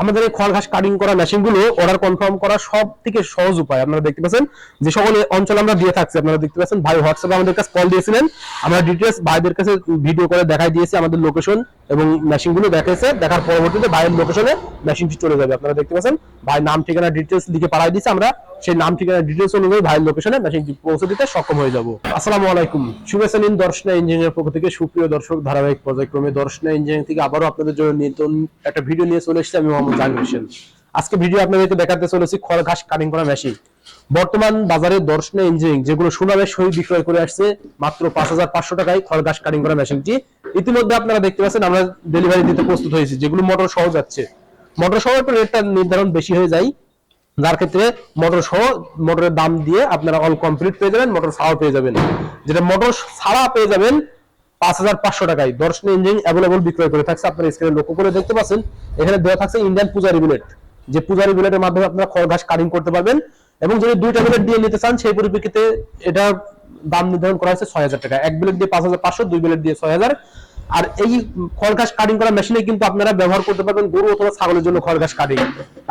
আমাদের এই খড় ঘাস কাটিং করা মেশিনগুলো অর্ডার কনফার্ম করা সব থেকে সহজ উপায়। আপনারা দেখতে পাচ্ছেন যে সকল অঞ্চলে আমরা দিয়ে থাকছি। আপনারা দেখতে পাচ্ছেন ভাই হোয়াটসঅ্যাপে আমাদের কাছে কল দিয়েছিলেন। আমরা ডিটেলস ভাইদের কাছে ভিডিও করে দেখাই দিয়েছি আমাদের লোকেশন এবং মেশিনগুলো দেখেছে দেখার পরবর্তীতে ভাইয়ের লোকেশনে মেশিনটি চলে যাবে। আপনারা দেখতে পাচ্ছেন ভাই নাম, ঠিকানা ডিটেলস লিখে পাঠাই দিয়েছি। আমরা সেই নাম ঠিকানা ডিটেলস অনুযায়ী ভাইয়ের লোকেশনে মেশিনটি পৌঁছে দিতে সক্ষম হয়ে যাব। আসসালামু আলাইকুম। শুভেচ্ছা নিন দর্শনা ইঞ্জিনিয়ার পক্ষ থেকে। সুপ্রিয় দর্শক, ধারাবাহিক পর্যায়ক্রমে দর্শনা ইঞ্জিনিয়ারিং থেকে আবারও আপনাদের জন্য নতুন একটা ভিডিও নিয়ে চলে এসেছি। আমি মোহাম্মদ জাহাঙ্গীর হোসেন। আজকে ভিডিও আপনাদেরকে দেখাতে চলেছি খড় ঘাস কাটিং করা মেশিন বর্তমান বাজারে দর্শনা ইঞ্জিনিয়ারিং যেগুলো সুনামের সহিত বিক্রয় করে আসছে, মাত্র পাঁচ হাজার পাঁচশো টাকায় খড় ঘাস কাটিং করা মেশিনটি ইতিমধ্যে আপনারা দেখতে পাচ্ছেন, আমরা ডেলিভারি দিতে প্রস্তুত হয়েছি, যেগুলো মোটর সহ যাচ্ছে। মোটর সহ রেটটা নির্ধারণ বেশি হয়ে যায়। যার ক্ষেত্রে মোটর সহ মোটরের দাম দিয়ে আপনারা অল কমপ্লিট পেয়ে যাবেন মোটর ছাড়াও পেয়ে যাবেন। যেটা মোটর ছাড়া পেয়ে যাবেন পাঁচ হাজার পাঁচশো টাকায়। দর্শন ইঞ্জিন অ্যাভেলেবল বিক্রয় করে থাকছে। আপনার স্ক্রিনে লক্ষ্য করে দেখতে পাচ্ছেন, এখানে দেওয়া থাকছে ইন্ডিয়ান পূজারি বুলেট যে পূজারি বুলেটের মাধ্যমে আপনারা খড় ঘাস কাটিং করতে পারবেন এবং যদি দুইটা বুলেট দিয়ে নিতে চান, সেই পরিপ্রেক্ষিতে এটা দাম নির্ধারণ করা হয়েছে ছয় হাজার টাকা। এক বুলেট দিয়ে পাঁচ হাজার পাঁচশো, দুই বুলেট দিয়ে ছয় হাজার। আর এই খড় ঘাস কাটিং করা মেশিনে কিন্তু আপনারা ব্যবহার করতে পারবেন গরু অথবা ছাগলের জন্য খড় ঘাস কাটিং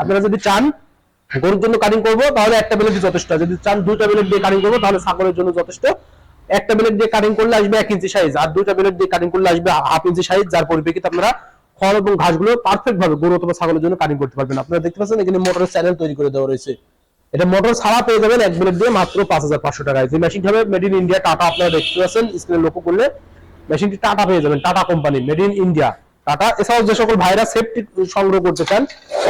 আপনারা যদি চান গরুর জন্য কাটিং করব, তাহলে একটা ব্লেড যথেষ্ট। যদি চান দুইটা ব্লেড দিয়ে কাটিং করব, তাহলে ছাগলের জন্য যথেষ্ট। একটা ব্লেড দিয়ে কাটিং করলে আসবে এক ইঞ্চি সাইজ আর দুইটা ব্লেড দিয়ে কাটিং করলে আসবে হাফ ইঞ্চি সাইজ যার পরিপ্রেক্ষিতে আপনারা খড় এবং ঘাসগুলো পারফেক্ট ভাবে গরু অথবা ছাগলের জন্য কাটিং করতে পারবেন। আপনারা দেখতে পাচ্ছেন এখানে মোটরের চ্যানেল তৈরি করে দেওয়া রয়েছে। এটা মোটর ছাড়া পেয়ে যাবেন এক ব্লেড দিয়ে মাত্র পাঁচ হাজার পাঁচশো টাকায়। যে মেশিনটি হবে মেড ইন ইন্ডিয়া টাটা আপনারা দেখতে পাচ্ছেন স্ক্রিনে লক্ষ্য করলে মেশিনটি টাটা পেয়ে যাবেন Tata company made in India Tata এছাড়াও যে সকল ভাইরা সেফটি সংগ্রহ করতে চান,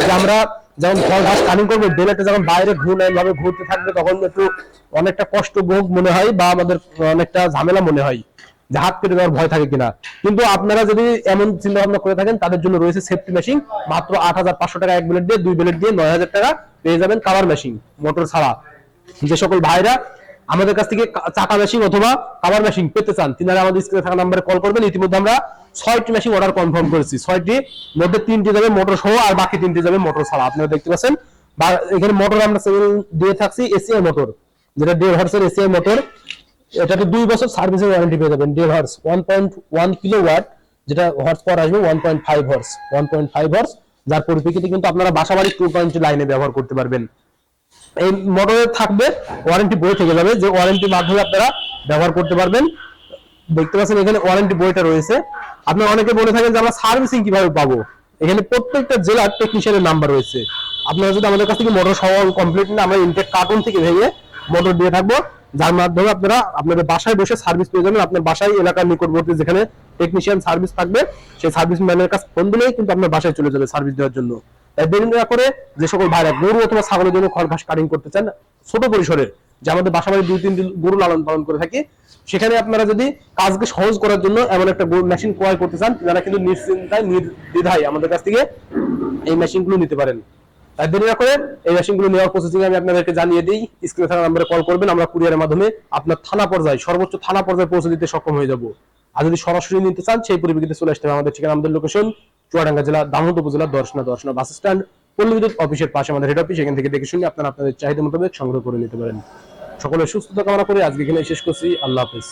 যে আমরা যখন ফল ঘাস করবে, বেলাতে যখন বাইরে ঘুম ভাবে ঘুরতে থাকবে, তখন একটু অনেকটা কষ্ট ভোগ মনে হয় বা আমাদের অনেকটা ঝামেলা মনে হয় যে হাত কেটে দেওয়ার ভয় থাকে কিনা। কিন্তু আপনারা যদি এমন চিন্তা ভাবনা করে থাকেন, তাদের জন্য রয়েছে সেফটি মেশিন মাত্র আট হাজার পাঁচশো টাকা এক বেলেট দিয়ে, দুই বেলেট দিয়ে নয় হাজার টাকা পেয়ে যাবেন কাভার মেশিন মোটর ছাড়া। যে সকল ভাইরা আমাদের কাছ থেকে চাকা মেশিন অথবা কাভার মেশিন পেতে চান, তিনারা আমাদের স্ক্রিনে থাকা নাম্বারে কল করবেন। ইতিমধ্যে আমরা ছয়টি মেশিন অর্ডার কনফার্ম করেছি। ছয়টি, মধ্যে তিনটি যাবে মোটর সহ, আর বাকি তিনটি যাবে মোটর ছাড়া। আপনারা দেখতে পাচ্ছেন এখানে মোটর আমরা দিয়ে থাকছি এসিআই মোটর যেটা দেড় হর্সের এসিআই মোটর এটাতে দুই বছর সার্ভিসের ওয়ারেন্টি পেয়ে যাবেন। দেড় horse one point one kilo watt যেটা হর্স পাওয়ার আসবে one point five horse one point five horse যার পরিপ্রেক্ষিতে কিন্তু আপনারা বাসাবাড়ি টু পয়েন্ট লাইনে ব্যবহার করতে পারবেন। এই মোটরে থাকবে ওয়ারেন্টি বই থেকে যাবে। যে ওয়ারেন্টির মাধ্যমে আপনারা ব্যবহার করতে পারবেন। দেখতে পাচ্ছেন এখানে ওয়ারেন্টি বইটা রয়েছে। আপনারা অনেকে বলে থাকেন যে আমরা সার্ভিসিং কীভাবে পাবো? এখানে প্রত্যেকটা জেলার টেকনিশিয়ানের নাম্বার রয়েছে। আপনারা যদি আমাদের কাছ থেকে মোটর সহ কমপ্লিট না আমরা ইনটেক কার্টুন থেকে ভেঙে মোটর দিয়ে থাকব। যার মাধ্যমে আপনারা আপনাদের বাসায় বসে সার্ভিস পেয়ে যাবেন। আপনার বাসায়, এলাকার নিকটবর্তী যেখানে টেকনিশিয়ান সার্ভিস থাকবে, সেই সার্ভিস ম্যানের কাছে ফোন দিলেই কিন্তু আপনার বাসায় চলে যাবে সার্ভিস দেওয়ার জন্য। দেরি না করে যে সকল ভাইরা গরু অথবা ছাগলের জন্য খড় ঘাস কাটিং করতে চান, ছোট পরিসরে যে আমাদের বাসা বাড়ি দুই, তিন দিন গরু লালন পালন করে থাকি, সেখানে আপনারা যদি কাজকে সহজ করার জন্য এমন একটা মেশিন ক্রয় করতে চান তারা কিন্তু নিশ্চিন্তায়, নির্দ্বিধায় আমাদের কাছ থেকে এই মেশিনগুলো নিতে পারেন। তাই দেরি না করে এই মেশিনগুলো নেওয়ার প্রসেসিং আমি আপনাদেরকে জানিয়ে দিই স্ক্রিনে থাকা নাম্বারে কল করবেন, আমরা কুরিয়ারের মাধ্যমে আপনার থানা পর্যায়ে, সর্বোচ্চ থানা পর্যায়ে পৌঁছে দিতে সক্ষম হয়ে যাব। আর যদি সরাসরি নিতে চান, সেই পরিপ্রেক্ষিতে চলে আসতে হবে আমাদের ঠিকানা, আমাদের লোকেশন চুয়াডাঙ্গা জেলা দামোদ উপজেলা দর্শনা দর্শনা বাস স্ট্যান্ড পল্লী বিদ্যুৎ অফিসের পাশে আমাদের হেড অফিস এখান থেকে দেখে শুনে আপনারা আপনাদের চাহিদা মোতাবেক সংগ্রহ করে নিতে পারেন। সকলের সুস্থতা কামনা করে আজকে এখানে শেষ করছি। আল্লাহ হাফিজ।